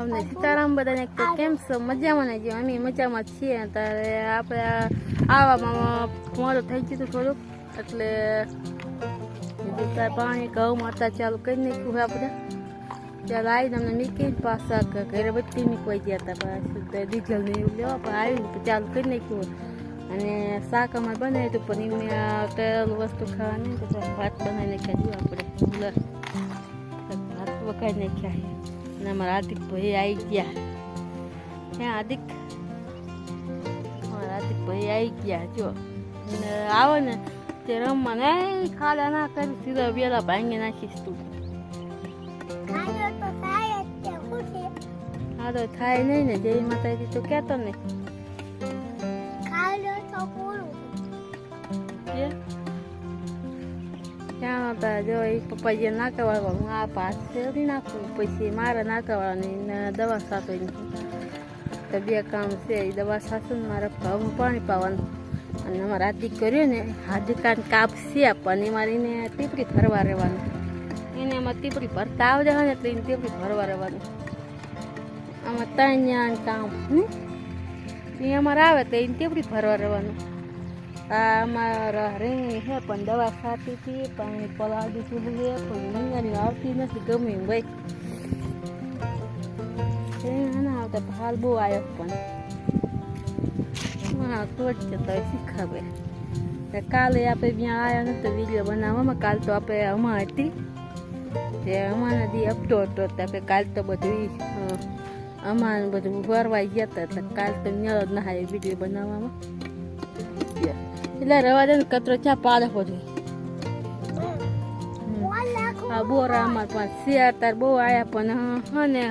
રામ ને સીતારામ બધાને તો કેમ છો? મજામાં ને જો અમે મજામાં છીએ. ત્યારે આપણે આવામાં મોડું થઈ ગયું હતું થોડુંક. એટલે પાણી ઘઉં મારતા ચાલુ કરી નાખ્યું આપણે. ત્યારે આવીને અમને મૂકીને પાછા ઘરે બધી નીકળી ગયા હતા. ડીઝલ ને એવું લેવા પણ આવીને તો ચાલુ કરી નાખ્યું અને શાક અમારે બનાવ્યું હતું પણ એમને તળેલું વસ્તુ ખાવાની. તો ભાત બનાવી નાખ્યા જો આપણે. ભાત વગાડી નાખ્યા અને અમારા હાર્દિક ભાઈ આવી ગયા. ક્યાં હાર્દિક? અમારા હાર્દિક ભાઈ આવી ગયા જો. અને આવે ને તે રમવા ને ખાડા ના કરી સીધા વેલા ભાંગી નાખીશ તું. હા તો થાય નહીં ને જય માતાજી તો કહેતો ને. જો એ પપ્પાજીએ હું આ ભાત ફેરવી નાખું પછી મારે નાકા વાળવાની ને દવા સાચવી તો બે કામ છે એ દવા સાચું મારે ઘઉં પાણી પાવાનું અને અમારે હાર્દિક કર્યું ને હાર્દિકાને કાપ છે આપવાની એ મારે એને ટીપડી ભરવા રહેવાનું એને એમાં ટીપડી ભરતા આવડે હોય ને એટલે એને ટીપડી ભરવા રહેવાનું આમાં ત્રણ કામ એ અમારે આવે તો એને ટીપડી ભરવા રહેવાનું આ અમારા રીંગણી છે પણ દવા ખાતી હતી પાણી પલાળી દીધું છે પણ રીંગણી આવતી નથી ગમે એમ ભાઈ ના આવતા ભાલ બહુ આવ્યો પણ. હા તો જ છે તો શીખાવે. કાલે આપણે ત્યાં આવ્યા નતો વીડિયો બનાવવામાં કાલ તો આપણે અમા હતી. તે અમારા દી અપતો હતો તો આપણે કાલ તો બધું ઈ, બધું ભરવાઈ ગયા હતા કાલ તો ન્યા જ ના વીડિયો બનાવવામાં. એટલે રવા દે કચરો ચા પાડે બધું આ બોરા અમાર પાસે શિયાર તાર બહુ આયા પણ હને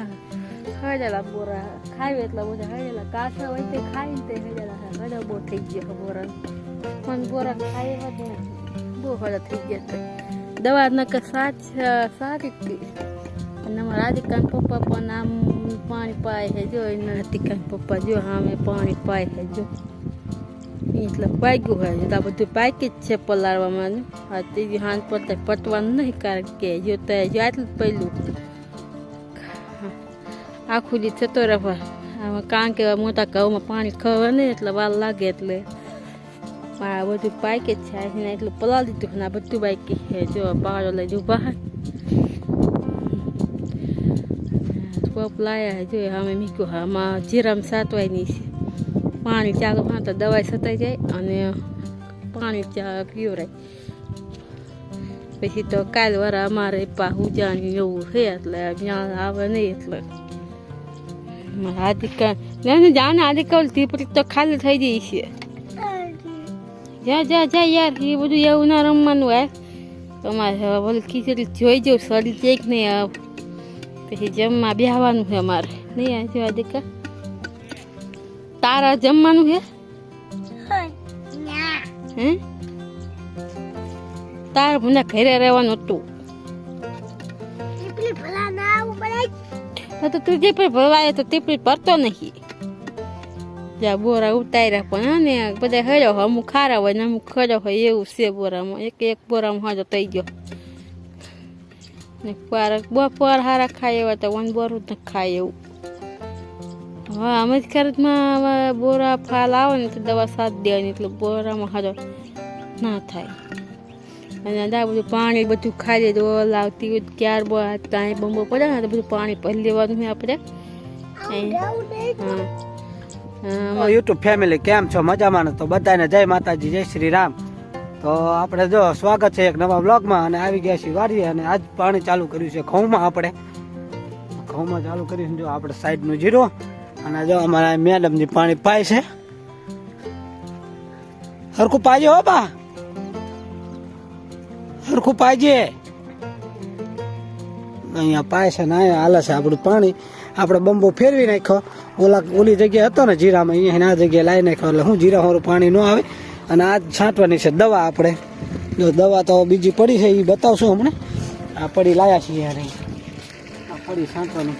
ને બોરા ખાવી એટલા બધા, હળેલા કાસા હોય તે ખાઈ તે હળેલા હજા બહુ થઈ ગયા બોરા. પણ બોરા ખાઈ જ બહુ હજા થઈ ગયા છે દવા નકર સાચ, સારી હતી. અને અમારા રાધિકાન પપ્પા પણ આમ પાણી પાય છે, જો એના રાધિકાન પપ્પા જો આમે પાણી પાય છે, જો. એટલે પાક્યું હોય તો આ બધું પાકી જ છે પલાળવામાં આ ત્રીજી હાથ પડતા પટવાનું નહીં કારણ કે જો તો જો આટલું પહેલું આખું દી થતો રહે કારણ કે મોટા ઘઉંમાં પાણી ખવે નહીં એટલે વાર લાગે એટલે આ બધું પાકે જ છે આને એટલું પલાળ દીધું ને આ બધું બાકી છે જો પાડો લઈ જવું બહાર પપ લાયા જો અમે મીક્યું આમાં જીરામ સાતવાયની છે પાણી ચાલુ હા તો દવાઈ સતાઈ જાય અને પાણી ચા પીવરાય. પછી તો કાલ વાળા અમારે પા ઉજાણી એવું છે એટલે જ્ઞાન આવે નહીં એટલે. આદિકા ના જાને આદિકા તીપડી તો ખાલી થઈ જાય છે. જા જા જા યાર એ બધું એવું ના રમવાનું હોય તમારે ભલે ખીચડી જોઈ જવું શરીર ચેક નહીં આવ પછી જમવા બેહવાનું છે અમારે. નહીં આ જો આદિકા તારા જમવાનું છે હે તાર મને ઘરે રહેવાનું હતું. તો તું જે પણ ભરવાય તો તે પણ ભરતો નહીં. જા બોરા ઉતાર્યા પણ ને બધા હળ્યો હોય અમુક ખારા હોય ને અમુક ખર્યો હોય એવું છે બોરામાં. એક એક બોરામાં હાજો થઈ ગયો. ને પાર બપોર હારા ખાય એવા તો વન બોરું ન ખાય એવું. હા અમે જ ખરતમાં હવે બોરા ફાલ આવે ને તો દવા સાથ દેવાની એટલે બોરામાં હાજો ના થાય. અને આ બધું પાણી બધું ખાઈ દે ઓલ આવતી હોય ક્યાર બો કાંઈ બંબો પડે ને તો બધું પાણી ભરી લેવાનું હોય આપણે. યુટ્યુબ ફેમિલી કેમ છો? મજામાં ને? તો બધાને જય માતાજી જય શ્રી રામ તો આપણે જો સ્વાગત છે એક નવા બ્લોગમાં અને આવી ગયા છીએ વાડીએ અને આજ પાણી ચાલુ કર્યું છે ઘઉંમાં આપણે. ઘઉંમાં ચાલુ કર્યું છે જો આપણે સાઈડનું જીરો. અને જો અમારા મેડમની પાણી પાય છે. હરખું પાજે હો બા. હરખું પાજે અહીંયા પાય છે ને અહીંયા હાલે છે આપણું પાણી. આપણે બંબો ફેરવી નાખ્યો. ઓલા ઓલી જગ્યાએ હતો ને જીરામાં, અહીંયા આ જગ્યાએ લાવી નાખ્યો. એટલે હું જીરા વાળું પાણી ન આવે. અને આ છાંટવાની છે દવા આપણે. જો દવા તો બીજી પડી છે એ બતાવશું હમણાં. આ પડી લાયા છીએ યાર. આ પડી છાંટવાની.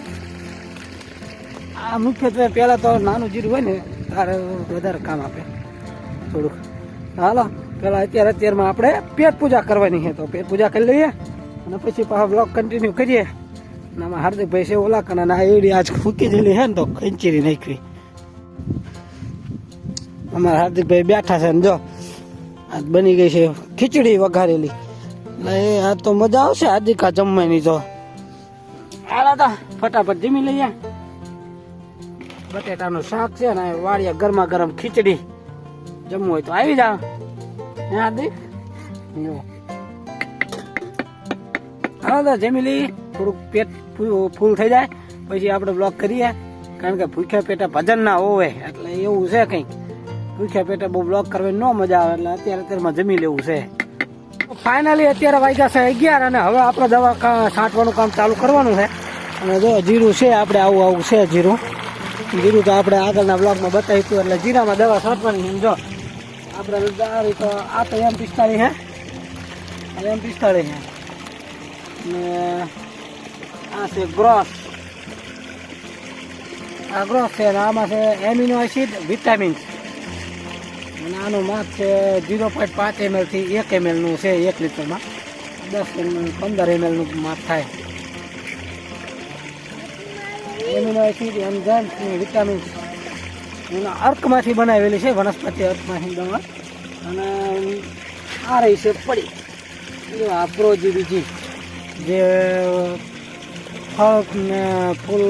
આ મુખ્યત્વે પહેલાં તો નાનું જીરું હોય ને, તારે વધારે કામ આપે. થોડુંક. હાલો પેલા અત્યારે અત્યારમાં આપણે પેટ પૂજા કરવાની છે. તો પેટ પૂજા કરી લઈએ અને પછી પાછા બ્લોગ કન્ટિન્યુ કરીએ. અને આમાં હાર્દિકભાઈ છે ઓલા કના આ એડી આજ ફૂકી જેલી છે ને તો ખંચેરી નાખવી. અમારા હાર્દિકભાઈ બેઠા છે ને જો, આજ બની ગઈ છે ખીચડી વઘારેલી. એટલે આ તો મજા આવશે હાર્દિકા જમવાની તો. હાલા તો, ફટાફટ જમી લઈએ. બટેટાનું શાક છે ને વાળિયા ગરમા ગરમ ખીચડી. જમવું હોય તો આવી જાવ હે હાર્દિક? જો. હા તો જમી લઈ થોડુંક પેટ ફૂલ થઈ જાય. પછી આપણે બ્લોક કરીએ. કારણ કે ભૂખ્યા પેટે ભજન ના હોવે. એટલે એવું છે કંઈક. ભૂખ્યા પેટે બહુ બ્લોક કરવાની ન મજા આવે. એટલે અત્યારે અત્યારમાં જમી લેવું છે. ફાઇનલી અત્યારે વાગ્યા છે અગિયાર અને હવે આપણે દવા છાંટવાનું કામ ચાલુ કરવાનું છે. અને જો જીરું છે, આપણે આવું આવું છે જીરું. જીરું તો આપણે આગળના બ્લોગમાં બતાવીશું એટલે જીરામાં દવા છાંટવાની જો. આપણે તો, આ તો એમ પિસ્તાળીસ હે. અને એમ પિસ્તાળીસ હે. ને આ છે ગ્રોસ. આ ગ્રોસ છે અને આમાં છે એમિનો એસિડ વિટામિન્સ અને આનું માપ છે ઝીરો પોઈન્ટ પાંચ એમએલથી એક એમએલનું છે એક લીટરમાં. દસ એમએલ, પંદર એમએલનું માપ થાય. એમિનો એસિડ એન્ઝાઇમ્સ વિટામિન્સ એના અર્કમાંથી બનાવેલી છે, વનસ્પતિ અર્કમાંથી દવા અને આ રહી છે પડી. જો જે બીજી જે ફળ ને ફૂલ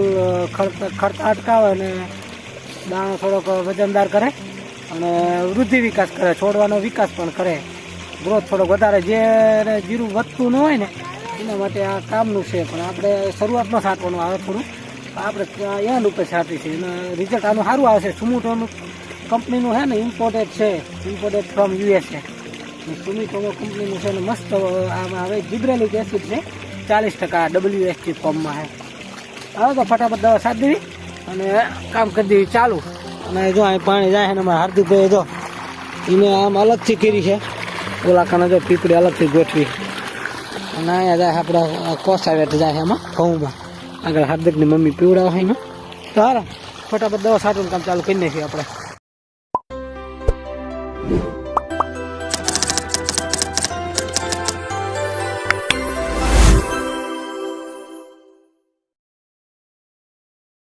ખર્ચ અટકાવે અને દાણો થોડોક વજનદાર કરે અને વૃદ્ધિ વિકાસ કરે, છોડવાનો વિકાસ પણ કરે. ગ્રોથ થોડોક વધારે. જે જીરું વધતું ન હોય ને, એના માટે આ કામનું છે. પણ આપણે શરૂઆતમાં છાંટવાનું આવે થોડું. આપણે અહીંયા ઉપર છાંટી છે. અને રિઝલ્ટ આનું સારું આવે છે. સુમુટોનું કંપનીનું છે ને ઇમ્પોર્ટેડ છે. ઇમ્પોર્ટેડ ફ્રોમ યુએસએ સુમિટોમો કંપનીનું છે ને મસ્ત આમાં હવે જીબ્રેલિક એસિડ છે. ચાલીસ ટકા ડબલ્યુએસટી ફોર્મમાં છે. હવે તો ફટાફટ દવા સાથ દેવી અને કામ કરી દેવી ચાલુ. અને જો અહીં પાણી જાય ને અમારા હાર્દિકભાઈ જો, એને આમ અલગથી કરી છે. ઓલા કાને જો પીપળી અલગથી ગોઠવી. અને અહીંયા જાય આપણે કોસાવેટ જાય છે એમાં ઘઉંમાં. આગળ હાર્દિકની મમ્મી પીવડાવે છે ને. તો ફટાફટ દવા સાટવાનું કામ ચાલુ કરી નાખીએ આપણે.